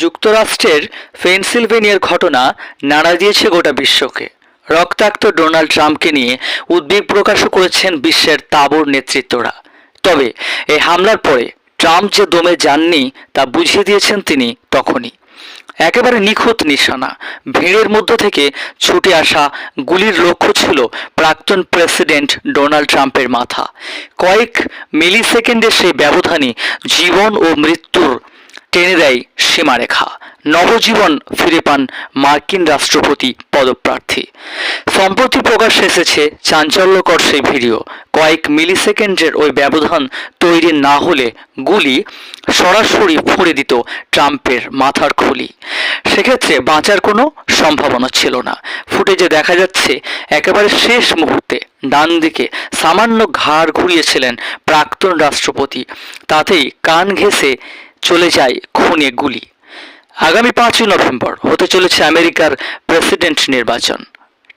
যুক্তরাষ্ট্রের পেনসিলভেনিয়ার ঘটনা নাড়া দিয়েছে গোটা বিশ্বকে। রক্তাক্ত ডোনাল্ড ট্রাম্পকে নিয়ে উদ্বেগ প্রকাশও করেছেন বিশ্বের তাবর নেতৃত্বরা। তবে এই হামলার পরে ট্রাম্প যে দমে যাননি তা বুঝিয়ে দিয়েছেন তিনি তখনই। একেবারে নিখুঁত নিশানা। ভিড়ের মধ্য থেকে ছুটে আসা গুলির লক্ষ্য ছিল প্রাক্তন প্রেসিডেন্ট ডোনাল্ড ট্রাম্পের মাথা। কয়েক মিলি সেকেন্ডের সেই ব্যবধানই জীবন ও মৃত্যুর টেনে দেয় সীমারেখা। নবজীবন ফিরে পান মার্কিন রাষ্ট্রপতি পদপ্রার্থী। সম্প্রতি প্রকাশ এসেছে চাঞ্চল্যকর সেই ভিডিও। কয়েক মিলি সেকেন্ডের ওই ব্যবধান তৈরি না হলে গুলি সরাসরি ফুঁড়ে দিত ট্রাম্পের মাথার খুলি। সেক্ষেত্রে বাঁচার কোনো সম্ভাবনা ছিল না। ফুটেজে দেখা যাচ্ছে, একেবারে শেষ মুহূর্তে ডান দিকে সামান্য ঘাড় ঘুরিয়েছিলেন প্রাক্তন রাষ্ট্রপতি। তাতেই কান ঘেঁষে চলে যায় খুনে গুলি। আগামী পাঁচই নভেম্বর হতে চলেছে আমেরিকার প্রেসিডেন্ট নির্বাচন।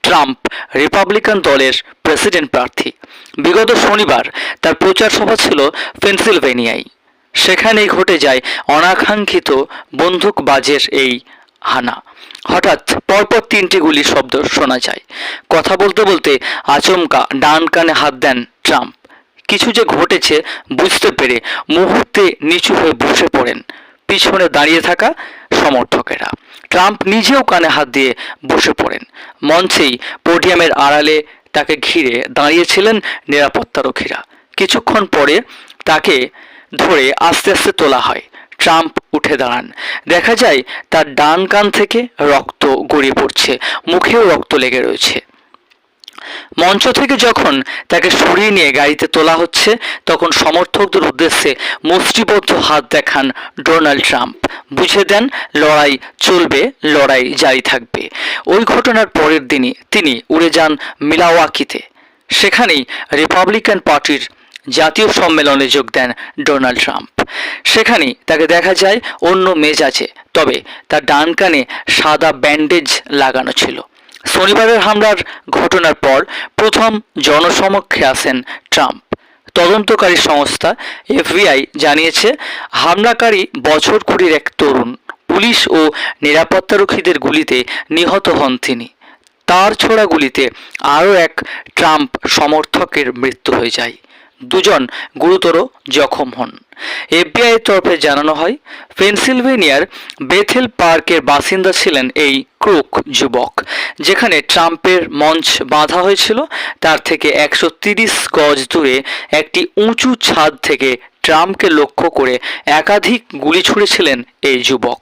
ট্রাম্প রিপাবলিকান দলের প্রেসিডেন্ট প্রার্থী। বিগত শনিবার তার প্রচার সভা ছিল পেনসিলভেনিয়ায়। সেখানেই ঘটে যায় অনাকাঙ্ক্ষিত বন্দুকবাজের এই হানা। হঠাৎ পরপর তিনটি গুলির শব্দ শোনা যায়। কথা বলতে বলতে আচমকা ডান কানে হাত দেন ট্রাম্প। কিছু যে ঘটেছে বুঝতে পেরে মুহূর্তে নিচু হয়ে বসে পড়েন। পিছনে দাঁড়িয়ে থাকা সমর্থকেরা। ট্রাম্প নিজেও কানে হাত দিয়ে বসে পড়েন। মঞ্চেই পোডিয়ামের আড়ালে তাকে ঘিরে দাঁড়িয়েছিলেন নিরাপত্তারক্ষীরা কিছুক্ষণ পরে তাকে ধরে আস্তে আস্তে তোলা হয়। ট্রাম্প উঠে দাঁড়ান। দেখা যায় তার ডান কান থেকে রক্ত গড়িয়ে পড়ছে। মুখেও রক্ত লেগে রয়েছে। মঞ্চ থেকে যখন তাকে সরিয়ে নিয়ে গাড়িতে তোলা হচ্ছে, তখন সমর্থকদের উদ্দেশ্যে মুষ্টিবদ্ধ হাত দেখান ডোনাল্ড ট্রাম্প। বুঝে দেন, লড়াই চলবে, লড়াই জারি থাকবে। ওই ঘটনার পরের দিনই তিনি উড়ে যান মিলাওয়াকিতে। সেখানেই রিপাবলিকান পার্টির জাতীয় সম্মেলনে যোগ দেন ডোনাল্ড ট্রাম্প। সেখানেই তাকে দেখা যায় অন্য মেজাজে, তবে তার ডান কানে সাদা ব্যান্ডেজ লাগানো ছিল। শনিবারের হামলার ঘটনার পর প্রথম জনসমক্ষে আসেন ট্রাম্প। তদন্তকারী সংস্থা এফবিআই জানিয়েছে, হামলাকারী বছর কুড়ির এক তরুণ পুলিশ ও নিরাপত্তারক্ষীদের গুলিতে নিহত হন তিনি। তার ছোড়া গুলিতে আরও এক ট্রাম্প সমর্থকের মৃত্যু হয়ে যায়। দুজন গুরুতর জখম হন। এফবিআই তরফে জানানো হয়, পেনসিলভেনিয়ার বেথেল পার্কের বাসিন্দা ছিলেন এই ক্রুক যুবক, যেখানে ট্রাম্পের মঞ্চ বাঁধা হয়েছিল। তার থেকে একশো তিরিশ গজ দূরে একটি উঁচু ছাদ থেকে ট্রাম্পকে লক্ষ্য করে একাধিক গুলি ছুঁড়েছিলেন এই যুবক।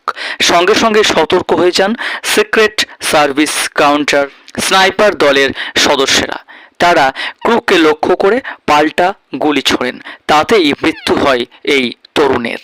সঙ্গে সঙ্গে সতর্ক হয়ে যান সিক্রেট সার্ভিস কাউন্টার স্নাইপার দলের সদস্যরা। তারা ক্রুককে লক্ষ্য করে পাল্টা গুলি ছোড়েন তাতেই মৃত্যু হয় এই তরুণের।